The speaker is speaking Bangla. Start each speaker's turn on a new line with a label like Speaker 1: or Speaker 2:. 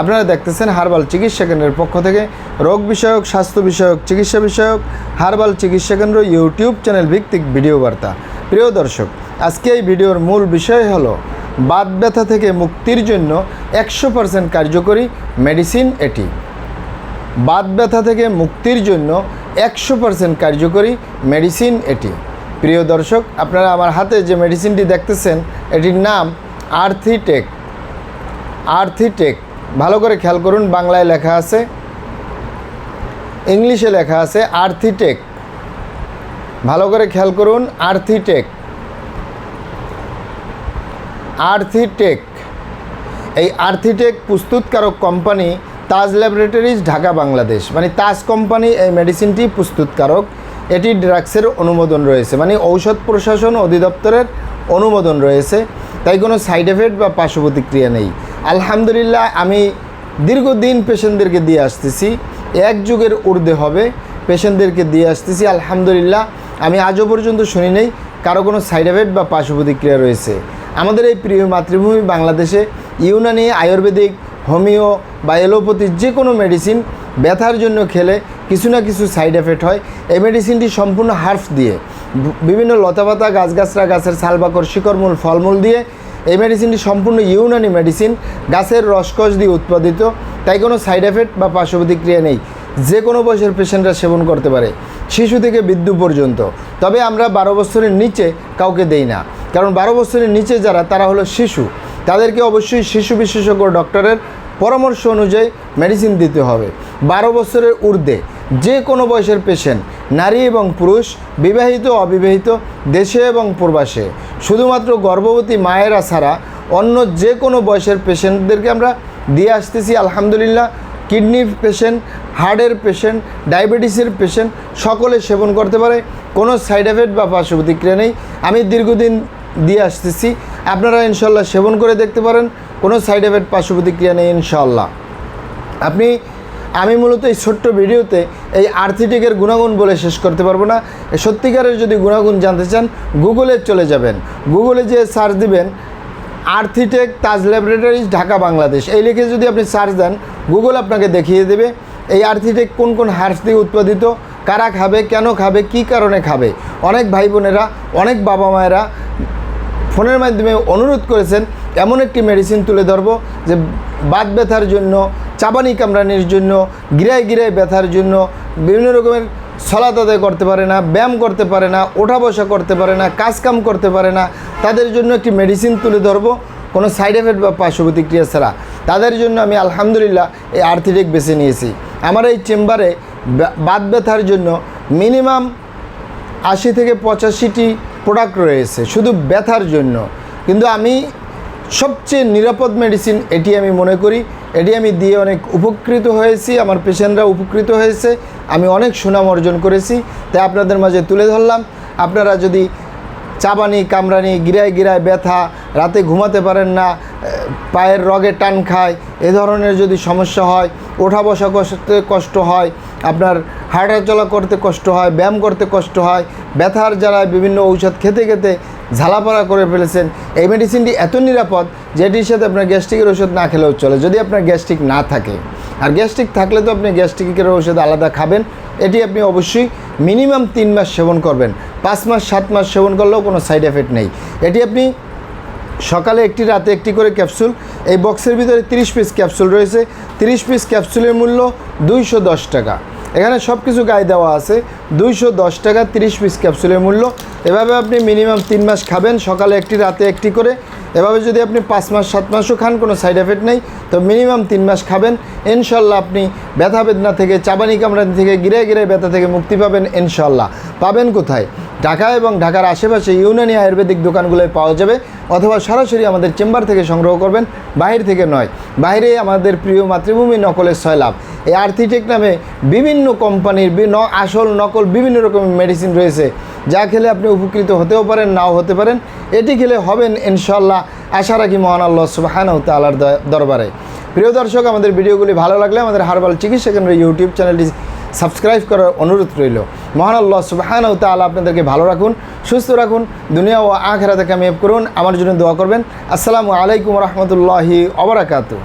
Speaker 1: আপনারা দেখতেছেন হার্বাল চিকিৎসা কেন্দ্রের পক্ষ থেকে রোগ বিষয়ক, স্বাস্থ্য বিষয়ক, চিকিৎসা বিষয়ক, হার্বাল চিকিৎসা কেন্দ্র ইউটিউব চ্যানেল ভিত্তিক ভিডিও বার্তা। প্রিয় দর্শক, আজকে এই ভিডিওর মূল বিষয় হলো, বাত ব্যথা থেকে মুক্তির জন্য একশো পার্সেন্ট কার্যকরী মেডিসিন এটি। বাত ব্যথা থেকে মুক্তির জন্য একশো পার্সেন্ট কার্যকরী মেডিসিন এটি। প্রিয় দর্শক, আপনারা আমার হাতে যে মেডিসিনটি দেখতেছেন, এটির নাম আর্থিটেক। আর্থিটেক ভালো করে খেয়াল করুন, বাংলায় লেখা আছে, ইংলিশে লেখা আছে আর্থিটেক। ভালো করে খেয়াল করুন, আর্থিটেক। আর্থিটেক। এই আর্থিটেক প্রস্তুতকারক কোম্পানি তাজ ল্যাবরেটরিজ, ঢাকা, বাংলাদেশ। মানে তাজ কোম্পানি, এই মেডিসিনটি প্রস্তুতকারক। এটি ড্রাগসের অনুমোদন রয়েছে মানে ঔষধ প্রশাসন অধিদপ্তরের অনুমোদন রয়েছে। তাই কোনো সাইড এফেক্ট বা পার্শ্ব প্রতিক্রিয়া নেই। আলহামদুলিল্লাহ, আমি দীর্ঘদিন পেশেন্টদেরকে দিয়ে আসতেছি। এক যুগের ঊর্ধ্বে হবে, পেশেন্টদেরকে দিয়ে আসতেছি। আলহামদুলিল্লাহ, আমি আজও পর্যন্ত শুনি নেই কারও কোনো সাইড এফেক্ট বা পার্শ্ব প্রতিক্রিয়া রয়েছে। আমাদের এই প্রিয় মাতৃভূমি বাংলাদেশে ইউনানি, আয়ুর্বেদিক, হোমিও বা এলোপ্যাথির যে কোনো মেডিসিন ব্যথার জন্য খেলে কিছু না কিছু সাইড এফেক্ট হয়। এই মেডিসিনটি সম্পূর্ণ হার্ফ দিয়ে। বিভিন্ন লতাপাতা, গাছগাছরা, গাছের ছালবাকর, শিকড়মূল, ফলমূল দিয়ে এই মেডিসিনটি সম্পূর্ণ ইউনানি মেডিসিন গাছের রসকস দিয়ে উৎপাদিত। তাই কোনো সাইড এফেক্ট বা পার্শ্ব প্রতিক্রিয়া নেই। যে কোনো বয়সের পেশেন্টরা সেবন করতে পারে, শিশু থেকে বৃদ্ধ পর্যন্ত। তবে আমরা বারো বছরের নিচে কাউকে দেই না। কারণ বারো বছরের নিচে যারা, তারা হলো শিশু। তাদেরকে অবশ্যই শিশু বিশেষজ্ঞ ডক্টরের পরামর্শ অনুযায়ী মেডিসিন দিতে হবে। বারো বছরের ঊর্ধ্বে যে কোনো বয়সের পেশেন্ট, নারী এবং পুরুষ, বিবাহিত অবিবাহিত, দেশে এবং প্রবাসে। শুধুমাত্র গর্ভবতী মায়েরা ছাড়া অন্য যে কোনো বয়সের পেশেন্টদেরকে আমরা দিয়ে আসতেছি, আলহামদুলিল্লাহ। কিডনির পেশেন্ট, হার্টের পেশেন্ট, ডায়াবেটিসের পেশেন্ট, সকলে সেবন করতে পারে। কোনো সাইড এফেক্ট বা পার্শ্ব প্রতিক্রিয়া নেই। আমি দীর্ঘদিন দিয়ে আসতেছি। আপনারা ইনশাল্লাহ সেবন করে দেখতে পারেন। কোনো সাইড এফেক্ট পার্শ্ব প্রতিক্রিয়া নেই ইনশাল্লাহ। আপনি আমি মূলত এই ছোট্ট ভিডিওতে এই আর্থিটিকের গুণাগুণ বলে শেষ করতে পারব না। সত্যিকারের যদি গুণাগুণ জানতে চান গুগলে চলে যাবেন। গুগলে যে সার্চ দিবেন, আর্থিটেক তাজ ল্যাবরেটরিজ, ঢাকা, বাংলাদেশ। এই লিখে যদি আপনি সার্চ দেন গুগল আপনাকে দেখিয়ে দেবে এই আর্থিটেক কোন কোন হার্স দিয়ে উৎপাদিত, কারা খাবে, কেন খাবে, কি কারণে খাবে। অনেক ভাই বোনেরা, অনেক বাবা মায়েরা ফোনের মাধ্যমে অনুরোধ করেছেন, এমন একটি মেডিসিন তুলে ধরবো যে বাত ব্যথার জন্য চাবানি কামড়ানির জন্য, গিরায় গিরায় ব্যথার জন্য বিভিন্ন রকমের সলাত আদায় করতে পারে না, ব্যায়াম করতে পারে না, ওঠা বসা করতে পারে না কাজকাম করতে পারে না, তাদের জন্য একটি মেডিসিন তুলে ধরবো, কোনো সাইড এফেক্ট বা পার্শ্ব প্রতিক্রিয়া ছাড়া। তাদের জন্য আমি আলহামদুলিল্লাহ এই আর্থিটেক বেছে নিয়েছি। আমার এই চেম্বারে বা- বাত ব্যথার জন্য মিনিমাম আশি থেকে পঁচাশিটি প্রোডাক্ট রয়েছে, শুধু ব্যথার জন্য। কিন্তু আমি সবচেয়ে নিরাপদ মেডিসিন এটি আমি মনে করি। এটি আমি দিয়ে অনেক উপকৃত হয়েছি, আমার পেশেন্টরা উপকৃত হয়েছে, আমি অনেক সুনাম অর্জন করেছি। তাই আপনাদের মাঝে তুলে ধরলাম, আপনারা যদি চাবানি কামরানি গিরায় গিরায় ব্যথা, রাতে ঘুমাতে পারেন না, পায়ের রগে টান খায়, এ ধরনের যদি সমস্যা হয়, ওঠা বসা করতে কষ্ট হয়, আপনার হাঁটা চলা করতে কষ্ট হয়, ব্যায়াম করতে কষ্ট হয়, ব্যথার যারা বিভিন্ন ঔষধ খেতে খেতে ঝালাপালা করে ফেলেছেন। এই মেডিসিনটি এত নিরাপদ, যেটির সাথে আপনার গ্যাস্ট্রিকের ওষুধ না খেলেও চলে। যদি আপনার গ্যাস্ট্রিক না থাকে, আর গ্যাস্ট্রিক থাকলে তো আপনি গ্যাস্ট্রিকের ওষুধ আলাদা খাবেন। এটি আপনি অবশ্যই মিনিমাম তিন মাস সেবন করবেন। পাঁচ মাস, সাত মাস সেবন করলেও কোনো সাইড এফেক্ট নেই। এটি আপনি সকালে একটি, রাতে একটি করে ক্যাপসুল এই বক্সের ভিতরে তিরিশ পিস ক্যাপসুল রয়েছে। তিরিশ পিস ক্যাপসুলের মূল্য দুইশো দশ টাকা। এখানে সব কিছু গায়ে দেওয়া আছে। দুইশো দশ টাকা তিরিশ পিস ক্যাপসুলের মূল্য। এভাবে আপনি মিনিমাম তিন মাস খাবেন, সকালে একটি, রাতে একটি করে। এভাবে যদি আপনি পাঁচ মাস, সাত মাসও খান, কোনো সাইড এফেক্ট নেই। তো মিনিমাম তিন মাস খাবেন। ইনশাল্লাহ আপনি ব্যথা বেদনা থেকে, চাবানি কামড়ানি থেকে, গিরে গিরে ব্যথা থেকে মুক্তি পাবেন ইনশাল্লাহ। পাবেন কোথায়? ঢাকা এবং ঢাকার আশেপাশে ইউনানি আয়ুর্বেদিক দোকানগুলোয় পাওয়া যাবে। অথবা সরাসরি আমাদের চেম্বার থেকে সংগ্রহ করবেন। বাহির থেকে নয়। বাইরে আমাদের প্রিয় মাতৃভূমি নকলের সয়লাভ এই আর্থিটেক নামে বিভিন্ন কোম্পানির আসল, নকল বিভিন্ন রকমের মেডিসিন রয়েছে। যা খেলে আপনি উপকৃত হতেও পারেন, নাও হতে পারেন। এটি খেলে হবেন ইনশাল্লাহ আশা রাখি মহান আল্লাহ সুবাহানাউ তালার দরবারে। প্রিয় দর্শক, আমাদের ভিডিওগুলি ভালো লাগলে আমাদের হারবাল চিকিৎসা কেন্দ্রের ইউটিউব চ্যানেলটি সাবস্ক্রাইব করার অনুরোধ রইল। মহান আল্লাহ সুবাহানাউ তালা আপনাদেরকে ভালো রাখুন, সুস্থ রাখুন, দুনিয়া ও আখেরাতে কামিয়াব করুন। আমার জন্য দোয়া করবেন। আসসালামু আলাইকুম রহমতুল্লাহি অবরাকাতু